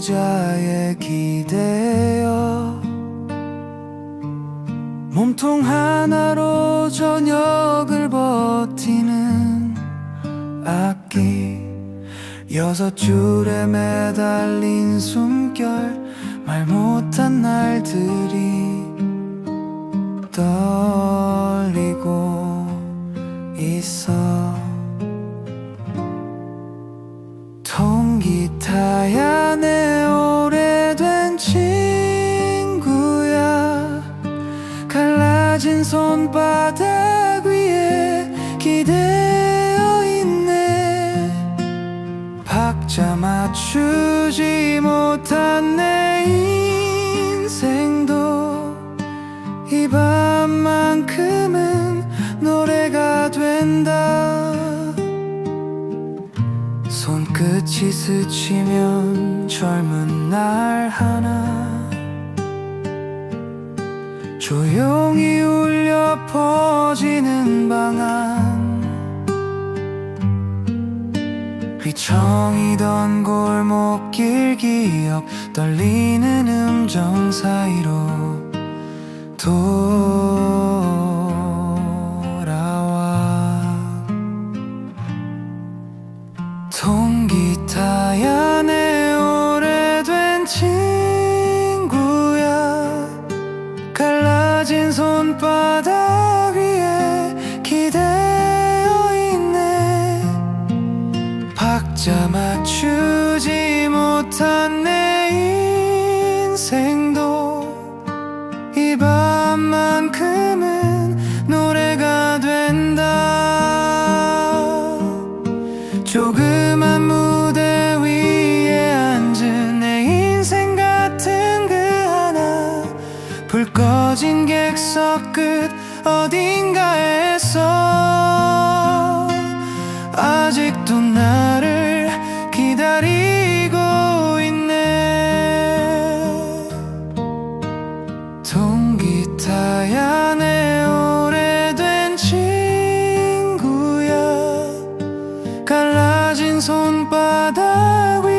의자에 기대어 몸통 하나로 저녁을 버티는 악기 여섯 줄에 매달린 숨결 말 못한 날들이 떨리고 있어 갈라진 손바닥 위에 기대어 있네. 박자 맞추지 못한 내 인생도 이 밤만큼은 노래가 된다. 손끝이 스치면 젊은 날 하나. 조용히 울려 퍼지는 방안. 휘청이던 골목길 기억 떨리는 음정 사이로 돌 갈라진 손바닥 위에 기대어 있네. 박자 맞추지 못한 내 인생도 이 밤만큼은 노래가 된다. 조그 불 꺼진 객석 끝 어딘가에서 아직도 나를 기다리고 있네. 통기타야 내 오래된 친구야. 갈라진 손바닥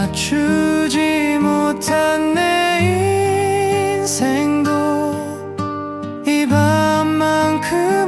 맞추지 못한 내 인생도 이 밤만큼